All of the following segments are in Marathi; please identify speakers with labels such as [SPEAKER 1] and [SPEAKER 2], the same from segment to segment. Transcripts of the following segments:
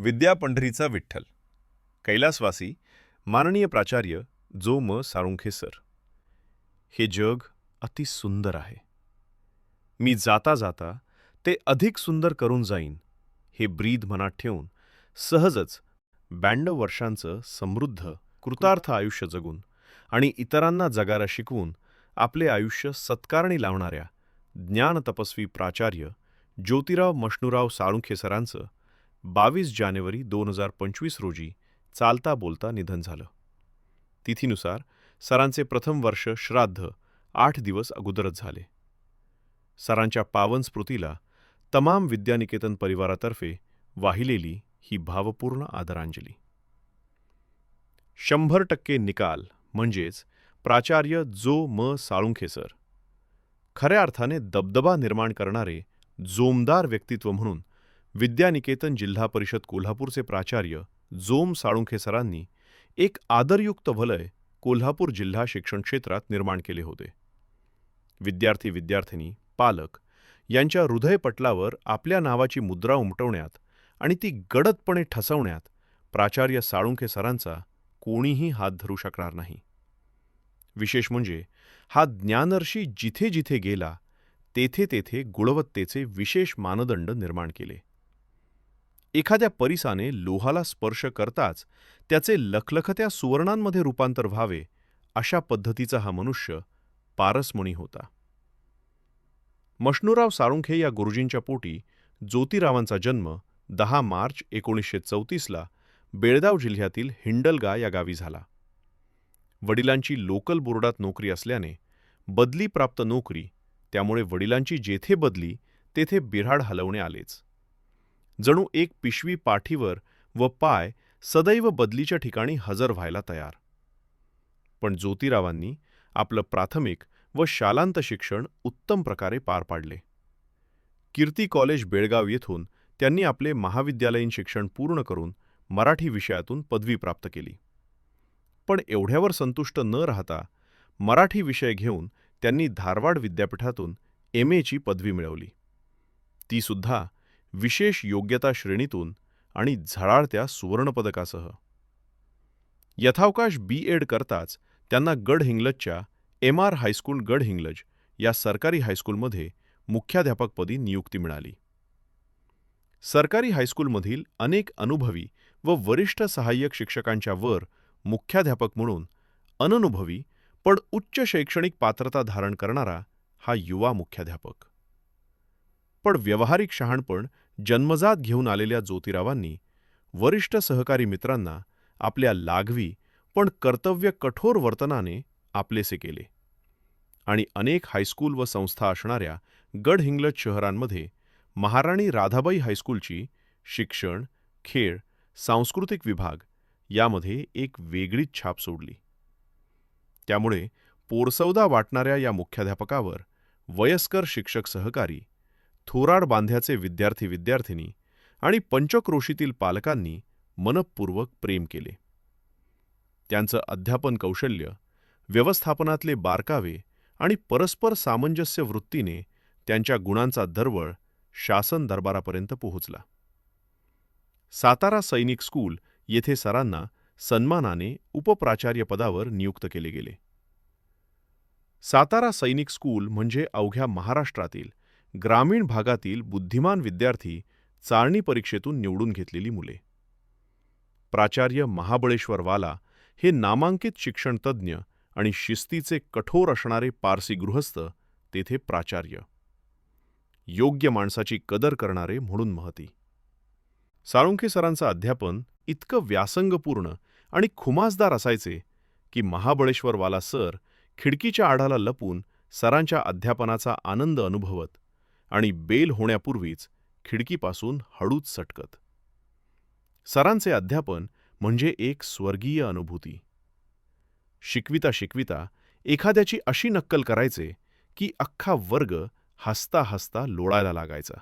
[SPEAKER 1] विद्या पंढरीचा विठ्ठल. कैलासवासी माननीय प्राचार्य जो म. साळुंखे सर हे जग अति सुंदर आहे. मी जाता जाता ते अधिक सुंदर करून जाईन हे ब्रीद मनात ठेवून सहजच ब्याण्णव वर्षांचं समृद्ध कृतार्थ आयुष्य जगून आणि इतरांना जगायला शिकवून आपले आयुष्य सत्कारणी लावणाऱ्या ज्ञान तपस्वी प्राचार्य ज्योतिराव मष्णूराव साळुंखे सरांचं बावीस जानेवारी दोन हजार पंचवीस रोजी चालता बोलता निधन झालं. तिथीनुसार सरांचे प्रथम वर्ष श्राद्ध आठ दिवस अगोदरच झाले. सरांच्या पावन स्मृतीला तमाम विद्यानिकेतन परिवारातर्फे वाहिलेली ही भावपूर्ण आदरांजली. शंभर टक्के निकाल म्हणजेच प्राचार्य जो म साळुंखे सर खऱ्या अर्थाने दबदबा निर्माण करणारे जोमदार व्यक्तित्व म्हणून विद्यानिकेतन जिल्हा परिषद कोल्हापूरचे प्राचार्य जोम साळुंखे सरांनी एक आदरयुक्त वलय कोल्हापूर जिल्हा शिक्षण क्षेत्रात निर्माण केले होते. विद्यार्थी विद्यार्थिनी पालक यांच्या हृदयपटलावर आपल्या नावाची मुद्रा उमटवण्यात आणि ती गडदपणे ठसवण्यात प्राचार्य साळुंखे सरांचा कोणीही हात धरू शकणार नाही. विशेष म्हणजे हा ज्ञानर्षी जिथे जिथे गेला तेथे तेथे गुणवत्तेचे विशेष मानदंड निर्माण केले. एखाद्या परिसाने लोहाला स्पर्श करताच त्याचे लखलखत्या सुवर्णांमध्ये रूपांतर व्हावे अशा पद्धतीचा हा मनुष्य पारसमणी होता. मष्णूराव साळुंखे या गुरुजींच्या पोटी ज्योतिरावांचा जन्म दहा मार्च एकोणीसशे चौतीसला बेळगाव जिल्ह्यातील हिंडलगा या गावी झाला. वडिलांची लोकल बोर्डात नोकरी असल्याने बदली प्राप्त नोकरी त्यामुळे वडिलांची जेथे बदली तेथे बिऱ्हाड हलवणे आलेच. जणू एक पिशवी पाठीवर व पाय सदैव बदलीच्या ठिकाणी हजर व्हायला तयार. पण ज्योतिरावांनी आपलं प्राथमिक व शालांत शिक्षण उत्तम प्रकारे पार पाडले. कीर्ती कॉलेज बेळगाव येथून त्यांनी आपले महाविद्यालयीन शिक्षण पूर्ण करून मराठी विषयातून पदवी प्राप्त केली. पण एवढ्यावर संतुष्ट न राहता मराठी विषय घेऊन त्यांनी धारवाड विद्यापीठातून एम एची पदवी मिळवली. ती सुद्धा विशेष योग्यता श्रेणीतून आणि झळाळत्या सुवर्णपदकासह. यथावकाश बी एड करताच त्यांना गडहिंग्लजच्या M R high school Gadhinglaj या सरकारी हायस्कूलमध्ये मुख्याध्यापकपदी नियुक्ती मिळाली. सरकारी हायस्कूलमधील अनेक अनुभवी व वरिष्ठ सहाय्यक शिक्षकांच्या वर मुख्याध्यापक म्हणून अननुभवी पण उच्च शैक्षणिक पात्रता धारण करणारा हा युवा मुख्याध्यापक. पण व्यावहारिक शहाणपण जन्मजात घेऊन आलेल्या ज्योतिरावांनी वरिष्ठ सहकारी मित्रांना आपल्या लाघवी पण कर्तव्य कठोर वर्तनाने आपलेसे केले आणि अनेक हायस्कूल व संस्था असणाऱ्या गडहिंग्लज शहरांमध्ये महाराणी राधाबाई हायस्कूलची शिक्षण खेळ सांस्कृतिक विभाग यामध्ये एक वेगळीच छाप सोडली. त्यामुळे पोरसौदा वाटणाऱ्या या मुख्याध्यापकावर वयस्कर शिक्षक सहकारी थोराड बांध्याचे विद्यार्थी विद्यार्थिनी आणि पंचक्रोशीतील पालकांनी मनपूर्वक प्रेम केले. त्यांचं अध्यापन कौशल्य व्यवस्थापनातले बारकावे आणि परस्पर सामंजस्य वृत्तीने त्यांच्या गुणांचा दरवळ शासन दरबारापर्यंत पोहोचला. सातारा सैनिक स्कूल येथे सरांना सन्मानाने उपप्राचार्यपदावर नियुक्त केले गेले. सातारा सैनिक स्कूल म्हणजे अवघ्या महाराष्ट्रातील ग्रामीण भागातील बुद्धिमान विद्यार्थी चाळणी परीक्षेतून निवडून घेतलेली मुले. प्राचार्य महाबळेश्वर वाला हे नामांकित शिक्षणतज्ज्ञ आणि शिस्तीचे कठोर असणारे पारसी गृहस्थ तेथे प्राचार्य. योग्य माणसाची कदर करणारे म्हणून महती. साळुंखे सरांचं अध्यापन इतकं व्यासंगपूर्ण आणि खुमासदार असायचे की महाबळेश्वरवाला सर खिडकीच्या आढाला लपून सरांच्या अध्यापनाचा आनंद अनुभवत आणि बेल होण्यापूर्वीच खिडकीपासून हळूच सटकत. सरांचे अध्यापन म्हणजे एक स्वर्गीय अनुभूती. शिकविता शिकविता एखाद्याची अशी नक्कल करायचे की अख्खा वर्ग हसता हसता लोळायला लागायचा.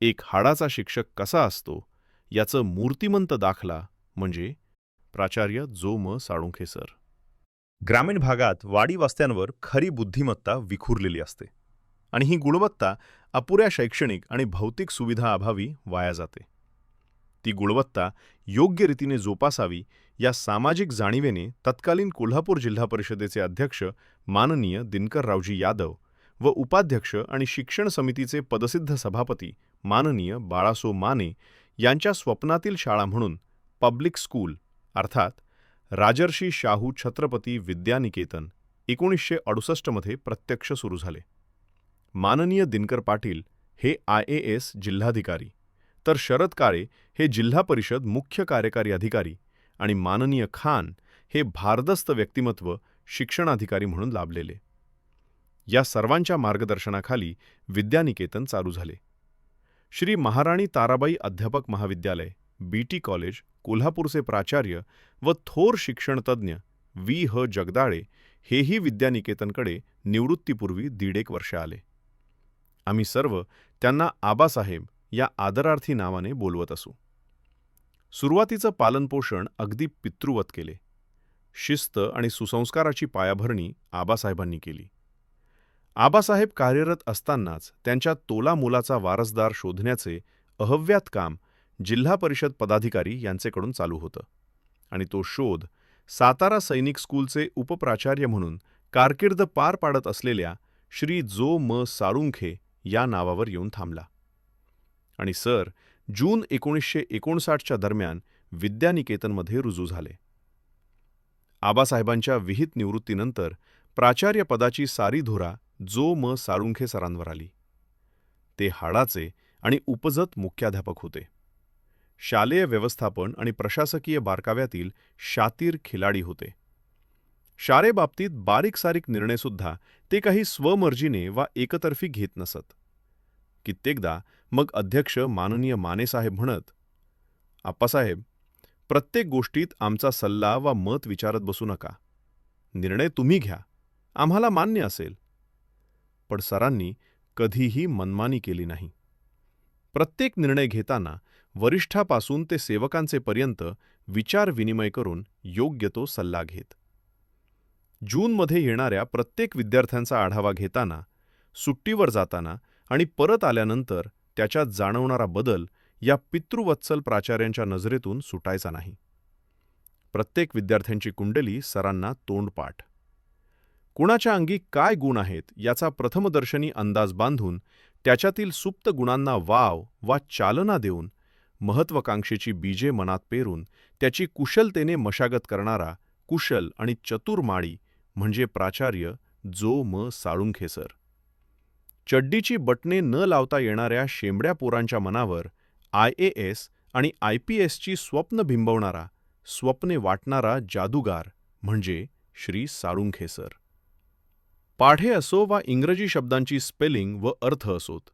[SPEAKER 1] एक हाडाचा शिक्षक कसा असतो याचं मूर्तिमंत दाखला म्हणजे प्राचार्य जो म. साळुंखे सर. ग्रामीण भागात वाडी वस्त्यांवर खरी बुद्धिमत्ता विखुरलेली असते. आणि ही गुणवत्ता अपुऱ्या शैक्षणिक आणि भौतिक सुविधा अभावी वाया जाते. ती गुणवत्ता योग्य रीतीने जोपासावी या सामाजिक जाणीवेने तत्कालीन कोल्हापूर जिल्हा परिषदेचे अध्यक्ष माननीय दिनकररावजी यादव व उपाध्यक्ष आणि शिक्षण समितीचे पदसिद्ध सभापती माननीय बाळासो माने यांच्या स्वप्नातील शाळा म्हणून पब्लिक स्कूल अर्थात राजर्षी शाहू छत्रपती विद्यानिकेतन एकोणीसशे अडुसष्टमध्ये प्रत्यक्ष सुरू झाले. माननीय दिनकर पाटील हे आय ए एस जिल्हाधिकारी. तर शरद काळे हे जिल्हा परिषद मुख्य कार्यकारी अधिकारी आणि माननीय खान हे भारदस्त व्यक्तिमत्व शिक्षणाधिकारी म्हणून लाभलेले. या सर्वांच्या मार्गदर्शनाखाली विद्यानिकेतन चालू झाले. श्री महाराणी ताराबाई अध्यापक महाविद्यालय बी टी कॉलेज कोल्हापूरचे प्राचार्य व थोर शिक्षणतज्ज्ञ वी ह. जगदाळे हेही विद्यानिकेतनकडे निवृत्तीपूर्वी दीड एक वर्ष आले. आम्ही सर्व त्यांना आबासाहेब या आदरार्थी नावाने बोलवत असू. सुरुवातीचं पालनपोषण अगदी पितृवत केले. शिस्त आणि सुसंस्काराची पायाभरणी आबासाहेबांनी केली. आबासाहेब कार्यरत असतानाच त्यांच्या तोला मुलाचा वारसदार शोधण्याचे अहव्यात काम जिल्हा परिषद पदाधिकारी यांचेकडून चालू होतं आणि तो शोध सातारा सैनिक स्कूलचे उपप्राचार्य म्हणून कारकीर्द पार पाडत असलेल्या श्री जो म साळुंखे या नावावर येऊन थांबला. आणि सर जून एकोणीसशे एकोणसाठच्या दरम्यान विद्यानिकेतनमध्ये रुजू झाले. आबासाहेबांच्या विहित निवृत्तीनंतर प्राचार्यपदाची सारी धुरा जो म साळुंखे सरांवर आली. ते हाडाचे आणि उपजत मुख्याध्यापक होते. शालेय व्यवस्थापन आणि प्रशासकीय बारकाव्यातील शातीर खिलाडी होते. शाळेबाबतीत बारीक सारीक निर्णयसुद्धा ते काही स्वमर्जीने वा एकतर्फी घेत नसत. कित्येकदा मग अध्यक्ष माननीय मानेसाहेब म्हणत आप्पासाहेब प्रत्येक गोष्टीत आमचा सल्ला वा मत विचारत बसू नका. निर्णय तुम्ही घ्या. आम्हाला मान्य असेल. पण सरांनी कधीही मनमानी केली नाही. प्रत्येक निर्णय घेताना वरिष्ठापासून ते सेवकांचेपर्यंत पर्यंत विचारविनिमय करून योग्य तो सल्ला घेत. जूनमध्ये येणाऱ्या प्रत्येक विद्यार्थ्यांचा आढावा घेताना सुट्टीवर जाताना आणि परत आल्यानंतर त्याच्यात जाणवणारा बदल या पितृवत्सल प्राचार्यांच्या नजरेतून सुटायचा नाही. प्रत्येक विद्यार्थ्यांची कुंडली सरांना तोंडपाठ. कुणाच्या अंगी काय गुण आहेत याचा प्रथमदर्शनी अंदाज बांधून त्याच्यातील सुप्त गुणांना वाव वा चालना देऊन महत्वाकांक्षेची बीजे मनात पेरून त्याची कुशलतेने मशागत करणारा कुशल आणि चतुर माळी म्हणजे प्राचार्य जो म साळुंखे सर चड्डीची बटणे न लावता येणाऱ्या शेंबड्या पोरांच्या मनावर आय ए एस आणि आय पी एसची स्वप्न बिंबवणारा स्वप्ने वाटणारा जादूगार म्हणजे श्री साळुंखे सर पाढे असो वा इंग्रजी शब्दांची स्पेलिंग व अर्थ असोत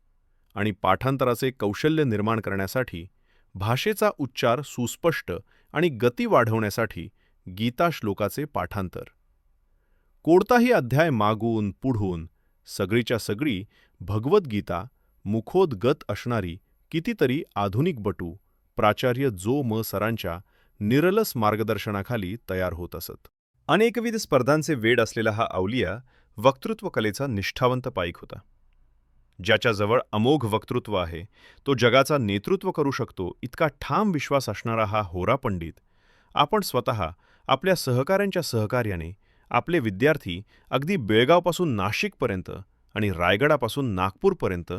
[SPEAKER 1] आणि पाठांतराचे कौशल्य निर्माण करण्यासाठी भाषेचा उच्चार सुस्पष्ट आणि गती वाढवण्यासाठी गीताश्लोकाचे पाठांतर. कोणताही अध्याय मागून पुढून सगळीच्या सगळी भगवद्गीता मुखोद्गत असणारी कितीतरी आधुनिक बटू प्राचार्य जो म सरांच्या निरलस मार्गदर्शनाखाली तयार होत असत. अनेकविध स्पर्धांचे वेड असलेला हा अवलिया वक्तृत्व कलेचा निष्ठावंत पाईक होता. ज्याच्याजवळ अमोघ वक्तृत्व आहे तो जगाचा नेतृत्व करू शकतो इतका ठाम विश्वास असणारा हा होरा पंडित आपण स्वतः आपल्या सहकाऱ्यांच्या सहकार्याने आपले विद्यार्थी अगदी बेळगावपासून नाशिकपर्यंत आणि रायगडापासून नागपूरपर्यंत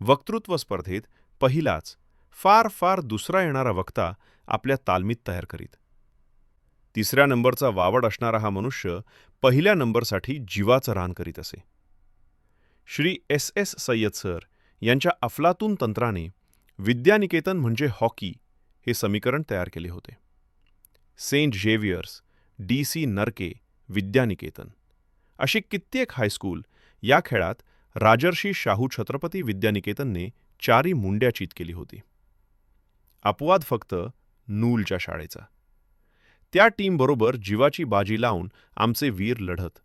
[SPEAKER 1] वक्तृत्व स्पर्धेत पहिलाच फार फार दुसरा येणारा वक्ता आपल्या तालमीत तयार करीत. तिसऱ्या नंबरचा वावड असणारा हा मनुष्य पहिल्या नंबरसाठी जीवाचं रान करीत असे. Shri S S Sayyad sir यांच्या अफलातून तंत्राने विद्यानिकेतन म्हणजे हॉकी हे समीकरण तयार केले होते. सेंट झेवियर्स डी सी नरके विद्यानिकेतन. अशी कित्येक हायस्कूल या खेळात राजर्षी शाहू छत्रपती विद्यानिकेतनने चारी मुंड्याचीत केली होती. अपवाद फक्त नूलच्या शाळेचा. त्या टीमबरोबर जीवाची बाजी लावून आमचे वीर लढत.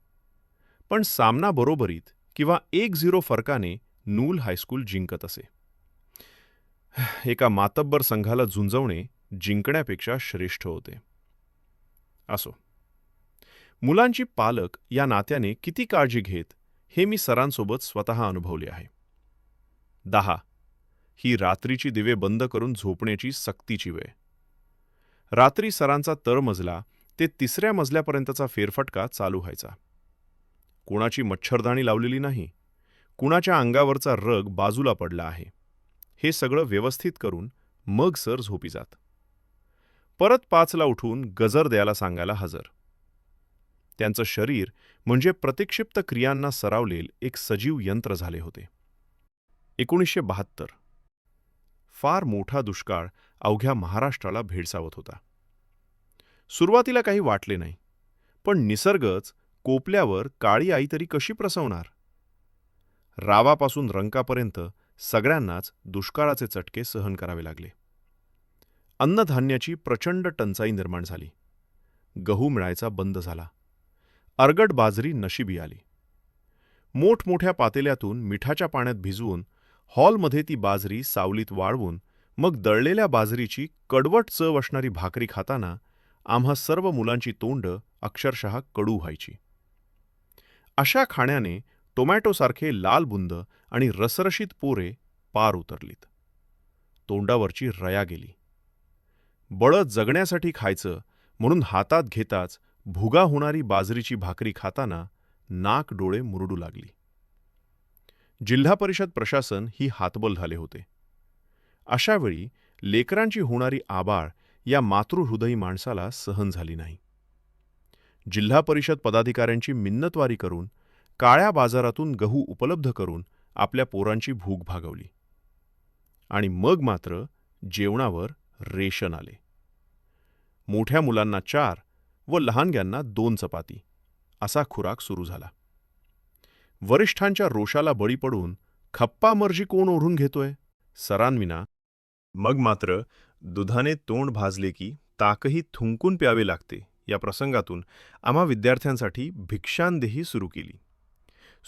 [SPEAKER 1] पण सामना बरोबरीत किंवा एक झिरो फरकाने नूल हायस्कूल जिंकत असे. एका मातब्बर संघाला झुंजवणे जिंकण्यापेक्षा श्रेष्ठ होते. असो. मुलांची पालक या नात्याने किती काळजी घेत हे मी सरांसोबत स्वतः अनुभवले आहे. दहा. ही रात्रीची दिवे बंद करून झोपण्याची सक्तीची वेळ. रात्री सरांचा तळमजला ते तिसऱ्या मजल्यापर्यंतचा फेरफटका चालू व्हायचा. कुणाची मच्छरदाणी लावलेली नाही कुणाच्या अंगावरचा रग बाजूला पडला आहे हे सगळं व्यवस्थित करून मग सर झोपी जात. परत पाचला उठून गजर द्यायला सांगायला हजर. त्यांचं शरीर म्हणजे प्रतिक्षिप्त क्रियांना सरावलेल एक सजीव यंत्र झाले होते. एकोणीसशे बहात्तर. फार मोठा दुष्काळ अवघ्या महाराष्ट्राला भेडसावत होता. सुरुवातीला काही वाटले नाही पण निसर्गच कोपल्यावर काळी आई तरी कशी प्रसवणार? रावापासून रंकापर्यंत सगळ्यांनाच दुष्काळाचे चटके सहन करावे लागले. अन्नधान्याची प्रचंड टंचाई निर्माण झाली. गहू मिळायचा बंद झाला. अर्गट बाजरी नशिबी आली. मोठमोठ्या पातेल्यातून मिठाच्या पाण्यात भिजवून हॉलमध्ये ती बाजरी सावलीत वाळवून मग दळलेल्या बाजरीची कडवट चव असणारी भाकरी खाताना आम्हा सर्व मुलांची तोंड अक्षरशः कडू व्हायची. अशा खाण्याने टोमॅटोसारखे लाल बुंद आणि रसरशीत पोरे पार उतरलीत. तोंडावरची रया गेली. बळं जगण्यासाठी खायचं म्हणून हातात घेताच भुगा होणारी बाजरीची भाकरी खाताना नाक डोळे मुरडू लागली. जिल्हा परिषद प्रशासन ही हातबल झाले होते. अशावेळी लेकरांची होणारी आबाळ या मातृहृदयी माणसाला सहन झाली नाही. जिल्हा परिषद पदाधिकाऱ्यांची मिन्नतवारी करून काळ्या बाजारातून गहू उपलब्ध करून आपल्या पोरांची भूक भागवली. आणि मग मात्र जेवणावर रेशन आले. मोठ्या मुलांना चार व लहानग्यांना दोन चपाती. असा खुराक सुरू झाला. वरिष्ठांच्या रोषाला बळी पडून खप्पा मर्जी कोण ओढून घेतोय? सरांविना मग मात्र दुधाने तोंड भाजले की ताकही थुंकून प्यावे लागते या प्रसंगातून आम्हा विद्यार्थ्यांसाठी भिक्षांदेही सुरू केली.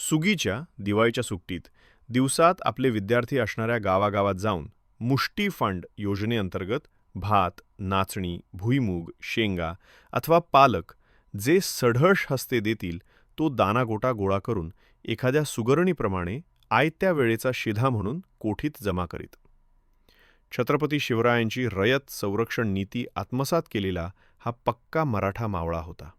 [SPEAKER 1] सुगीच्या दिवाळीच्या सुट्टीत दिवसात आपले विद्यार्थी असणाऱ्या गावागावात जाऊन मुष्टी फंड योजनेअंतर्गत भात नाचणी भुईमूग शेंगा अथवा पालक जे सढळश हस्ते देतील तो दानागोटा गोळा करून एखाद्या सुगरणीप्रमाणे आयत्या वेळेचा शिधा म्हणून कोठीत जमा करीत. छत्रपती शिवरायांची रयत संरक्षण नीती आत्मसात केलेला हा पक्का मराठा मावळा होता.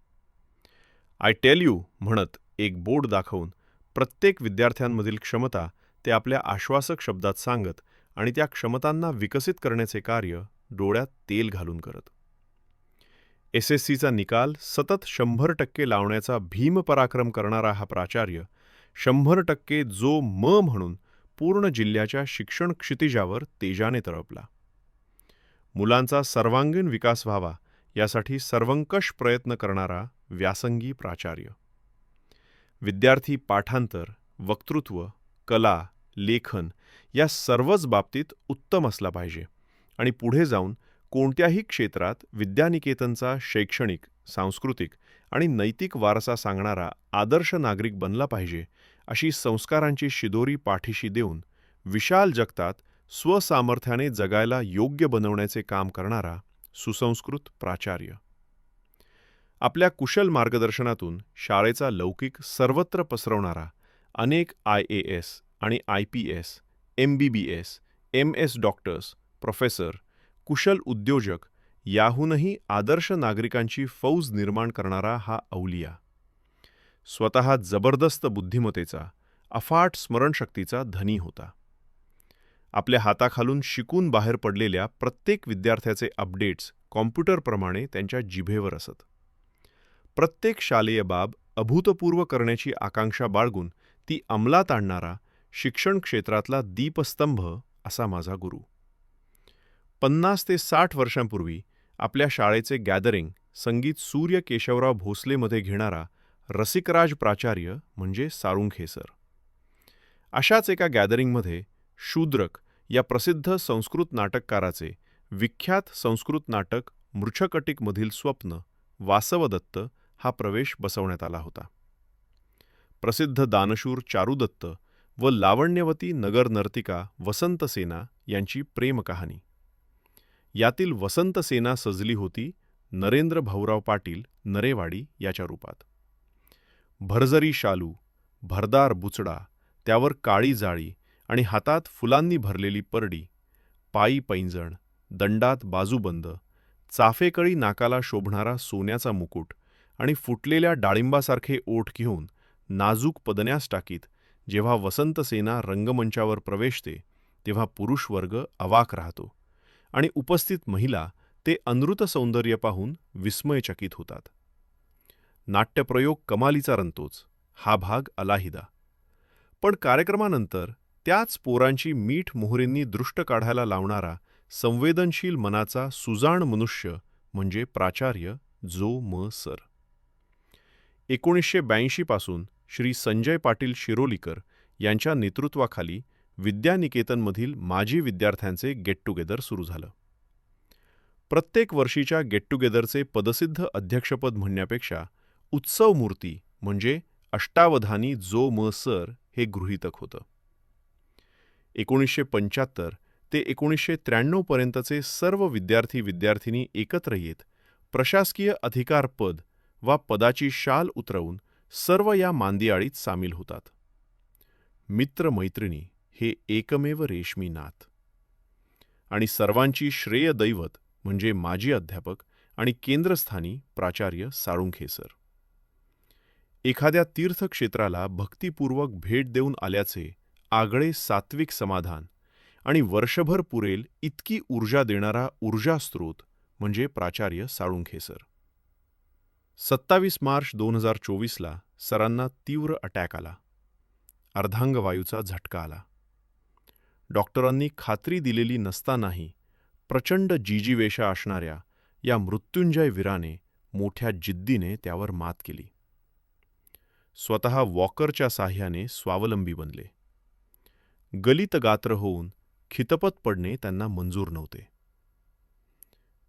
[SPEAKER 1] आय टेल यू म्हणत एक बोर्ड दाखवून प्रत्येक विद्यार्थ्यांमधील क्षमता ते आपल्या आश्वासक शब्दात सांगत आणि त्या क्षमतांना विकसित करण्याचे कार्य डोळ्यात तेल घालून करत. एस एस सीचा निकाल सतत शंभर टक्के लावण्याचा भीमपराक्रम करणारा हा प्राचार्य शंभर टक्के जो म म्हणून पूर्ण जिल्ह्याच्या शिक्षण क्षितिजावर तेजाने तळपला. मुलांचा सर्वांगीण विकास व्हावा यासाठी सर्वंकष प्रयत्न करणारा व्यासंगी प्राचार्य. विद्यार्थी पाठांतर वक्तृत्व कला लेखन या सर्वच बाबतीत उत्तम असला पाहिजे. आणि पुढे जाऊन कोणत्याही क्षेत्रात विद्यानिकेतनचा शैक्षणिक सांस्कृतिक आणि नैतिक वारसा सांगणारा आदर्श नागरिक बनला पाहिजे अशी संस्कारांची शिदोरी पाठीशी देऊन विशाल जगतात स्वसामर्थ्याने जगायला योग्य बनवण्याचे काम करणारा सुसंस्कृत प्राचार्य. आपल्या कुशल मार्गदर्शनातून शाळेचा लौकिक सर्वत्र पसरवणारा अनेक आय ए एस आणि I P S M B B S M S doctors professor कुशल उद्योजक याहूनही आदर्श नागरिकांची फौज निर्माण करणारा हा अवलिया. स्वतः जबरदस्त बुद्धिमत्तेचा अफाट स्मरणशक्तीचा धनी होता. आपल्या हाताखालून शिकून बाहेर पडलेल्या प्रत्येक विद्यार्थ्याचे अपडेट्स कॉम्प्युटरप्रमाणे त्यांच्या जिभेवर असत. प्रत्येक शालेय बाब अभूतपूर्व करण्याची आकांक्षा बाळगून ती अंमलात आणणारा शिक्षण क्षेत्रातला दीपस्तंभ असा माझा गुरु पन्नास ते साठ वर्षांपूर्वी आपल्या शाळेचे गॅदरिंग संगीत सूर्य केशवराव भोसलेमध्ये घेणारा रसिकराज प्राचार्य म्हणजे सारुंखे सर अशाच एका गॅदरिंगमध्ये शूद्रक या प्रसिद्ध संस्कृत नाटककाराचे विख्यात संस्कृत नाटक मृछकटिकमधील स्वप्न वासवदत्त हा प्रवेश बसवण्यात आला होता. प्रसिद्ध दानशूर चारुदत्त व लावण्यवती नगर नर्तिका वसंतसेना यांची प्रेमकहाणी. यातील वसंत सेना सजली होती नरेंद्र भाऊराव पाटील नरेवाडी याच्या रूपात. भरजरी शालू भरदार बुचडा त्यावर काळी जाळी आणि हातात फुलांनी भरलेली परडी पायी पैंजण दंडात बाजूबंद चाफेकळी नाकाला शोभणारा सोन्याचा मुकुट आणि फुटलेल्या डाळिंबासारखे ओठ घेऊन नाजूक पदन्यास टाकीत जेव्हा वसंतसेना रंगमंचावर प्रवेशते तेव्हा पुरुषवर्ग अवाक राहतो. आणि उपस्थित महिला ते अनृत सौंदर्य पाहून विस्मयचकित होतात. नाट्यप्रयोग कमालीचा रंतोच हा भाग अलाहिदा. पण कार्यक्रमानंतर त्याच पोरांची मीठ मोहरींनी दृष्ट काढायला लावणारा संवेदनशील मनाचा सुजाण मनुष्य म्हणजे प्राचार्य जो म सर. एकोणीसशे ब्याऐंशी पासून श्री संजय पाटील शिरोलीकर यांच्या नेतृत्वाखाली विद्यानिकेतनमधील माजी विद्यार्थ्यांचे गेट टुगेदर सुरू झालं. प्रत्येक वर्षीच्या गेट टुगेदरचे पदसिद्ध अध्यक्षपद म्हणण्यापेक्षा उत्सव मूर्ती म्हणजे अष्टावधानी जो म सर हे गृहीतक होतं. एकोणीसशे पंच्याहत्तर ते एकोणीसशे त्र्याण्णवपर्यंतचे सर्व विद्यार्थी विद्यार्थिनी एकत्र येत प्रशासकीय अधिकार पद वा पदाची शाल उतरवून सर्व या मांदियाळीत सामील होतात. मित्रमैत्रिणी हे एकमेव रेशमी नाथ आणि सर्वांची श्रेय दैवत म्हणजे माजी अध्यापक आणि केंद्रस्थानी प्राचार्य साळुंखे सर एखाद्या तीर्थक्षेत्राला भक्तिपूर्वक भेट देऊन आल्याचे आगळे सात्विक समाधान आणि वर्षभर पुरेल इतकी ऊर्जा देणारा ऊर्जास्रोत म्हणजे प्राचार्य साळुंखे सर सत्तावीस मार्च दोन हजार चोवीसला सरांना तीव्र अटॅक आला. अर्धांगवायूचा झटका आला. डॉक्टरांनी खात्री दिलेली नसतानाही प्रचंड जिजीवेशा असणाऱ्या या मृत्युंजय वीराने मोठ्या जिद्दीने त्यावर मात केली. स्वतः वॉकरच्या साह्याने स्वावलंबी बनले. गलित गात्र होऊन खितपत पडणे त्यांना मंजूर नव्हते.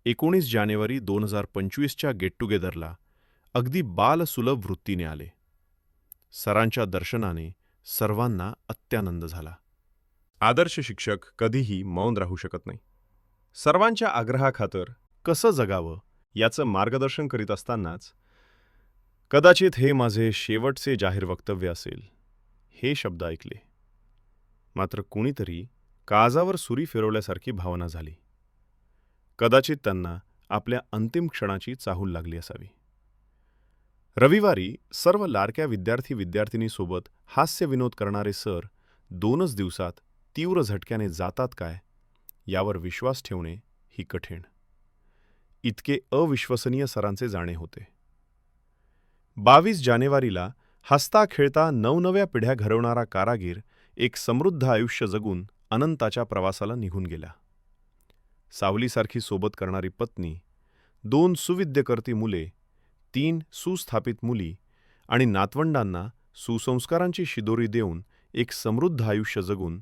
[SPEAKER 1] एकोणीस जानेवारी दोन हजार पंचवीसच्या गेट टुगेदरला अगदी बालसुलभ वृत्तीने आले. सरांच्या दर्शनाने सर्वांना अत्यानंद झाला. आदर्श शिक्षक कधीही मौन राहू शकत नाही. सर्वांच्या आग्रहाखातर कसं जगावं याचं मार्गदर्शन करीत असतानाच कदाचित हे माझे शेवटचे जाहीर वक्तव्य असेल हे शब्द ऐकले. मात्र कुणीतरी काजावर सुरी फिरवल्यासारखी भावना झाली. कदाचित त्यांना आपल्या अंतिम क्षणाची चाहूल लागली असावी. रविवारी सर्व लाडक्या विद्यार्थी विद्यार्थिनीसोबत हास्यविनोद करणारे सर दोनच दिवसात तीव्र झटक्याने जातात काय यावर विश्वास ठेवणे ही कठीण. इतके अविश्वसनीय सरांचे जाणे होते. बावीस जानेवारीला हसता खेळता नवनव्या पिढ्या घडवणारा कारागीर एक समृद्ध आयुष्य जगून अनंताच्या प्रवासाला निघून गेला. सावलीसारखी सोबत करणारी पत्नी दोन सुविद्यकर्ती मुले तीन सुस्थापित मुली आणि नातवंडांना सुसंस्कारांची शिदोरी देऊन एक समृद्ध आयुष्य जगून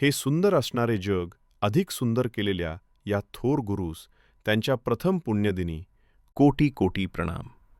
[SPEAKER 1] हे सुंदर असणारे जग अधिक सुंदर केलेल्या या थोर गुरूस त्यांच्या प्रथम पुण्यदिनी कोटी कोटी प्रणाम.